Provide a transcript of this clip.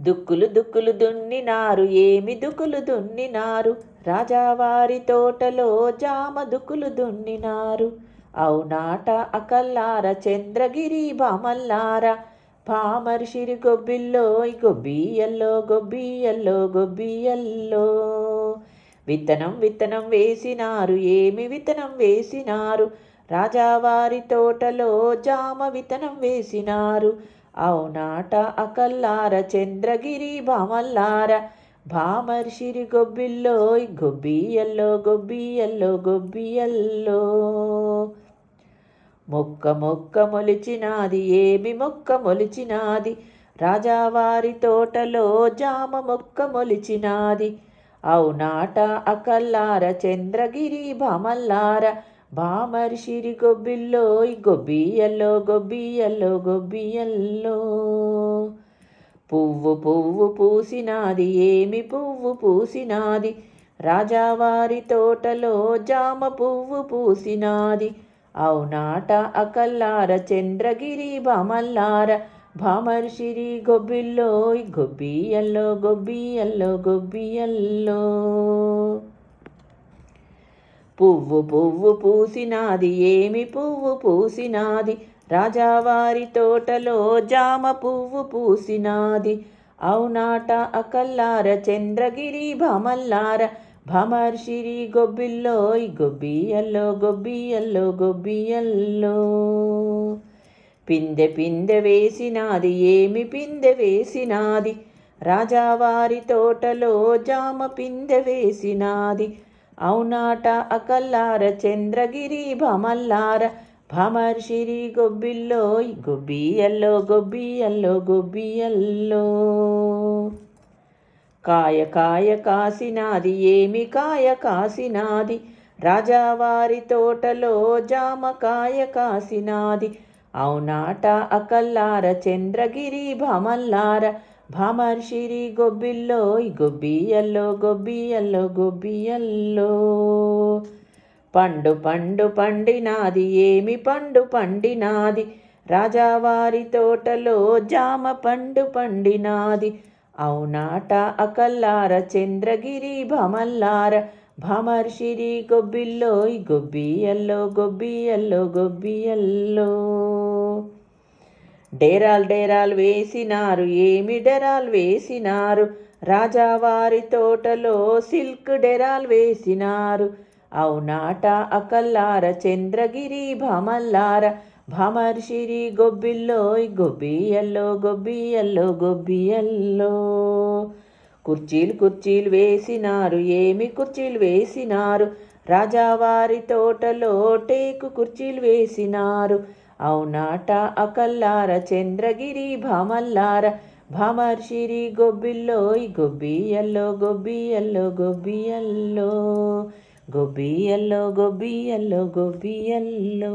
దుక్కులు దుక్కులు దున్నినారు ఏమి దుక్కులు దున్నినారు? రాజావారి తోటలో జామ దుక్కులు దున్నినారు. అవునాట అకల్లార చంద్రగిరి బామల్లార. పామర్షిరి గొబ్బిల్లో గొబ్బియల్లో గొబ్బియల్లో గొబ్బియల్లో. విత్తనం విత్తనం వేసినారు ఏమి విత్తనం వేసినారు? రాజావారి తోటలో జామ విత్తనం వేసినారు. అవునాట అకల్లార చంద్రగిరి భామల్లార భామర్షిరి గొబ్బిల్లో గొబ్బియల్లో గొబ్బియల్లో గొబ్బియల్లో. మొక్క మొక్క మొలిచినాది ఏమి మొక్క మొలిచినాది? రాజావారి తోటలో జామ మొక్క మొలిచినాది. అవునాట అకల్లార చంద్రగిరి భామల్లార బామర్షిరి గొబ్బిల్లో గొబ్బియల్లో గొబ్బియల్లో గొబ్బియల్లో. పువ్వు పువ్వు పూసినాది ఏమి పువ్వు పూసినాది? రాజావారి తోటలో జామ పువ్వు పూసినాది. అవునాట అకల్లార చంద్రగిరి బామల్లార. భామర్షిరి గొబ్బిల్లో గొబ్బియల్లో గొబ్బియల్లో గొబ్బియల్లో. పువ్వు పువ్వు పూసినాది ఏమి పువ్వు పూసినాది? రాజావారి తోటలో జామ పువ్వు పూసినాది. అవునాట అకల్లార చంద్రగిరి భమల్లార భమర్షిరి గొబ్బిల్లో గొబ్బియల్లో గొబ్బియల్లో గొబ్బియల్లో. పిందె పిందె వేసినాది ఏమి పిందె వేసినాది? రాజావారి తోటలో జామ పిందె వేసినాది. అవునాట అకల్లార చంద్రగిరి భమల్లార భమర్షిరి గొబ్బిల్లో గొబ్బియల్లో గొబ్బియల్లో గొబ్బియల్లో. కాయ కాయ కాసినాది ఏమి కాయ కాసినాది? రాజావారి తోటలో జామకాయ కాసినాది. అవునాట అకల్లార చంద్రగిరి భమల్లార భామర్షిరి గొబ్బిల్లో గొబ్బియల్లో గొబ్బియల్లో గొబ్బియల్లో. పండు పండు పండినాది ఏమి పండు పండినాది? రాజావారి తోటలో జామ పండు పండినాది. అవునాట అకల్లార చంద్రగిరి భమల్లార. భమర్షిరి గొబ్బిల్లో గొబ్బియల్లో గొబ్బియల్లో గొబ్బియల్లో. డేరాల్ డేరాలు వేసినారు ఏమి డెరాల్ వేసినారు? రాజావారి తోటలో సిల్క్ డెరాల్ వేసినారు. అవునాట అకల్లార చంద్రగిరి భమల్లార భమర్షిరి గొబ్బిల్లో గొబ్బియల్లో గొబ్బియల్లో గొబ్బియల్లో. కుర్చీలు కుర్చీలు వేసినారు ఏమి కుర్చీలు వేసినారు? రాజావారి తోటలో టేకు కుర్చీలు వేసినారు. అవునాట అకల్లార చంద్రగిరి భామల్లార భామర్షిరి గొబ్బిల్లో గొబ్బియల్లో గొబ్బియల్లో గొబ్బియల్లో గొబ్బియల్లో గొబ్బియల్లో గొబ్బియల్లో.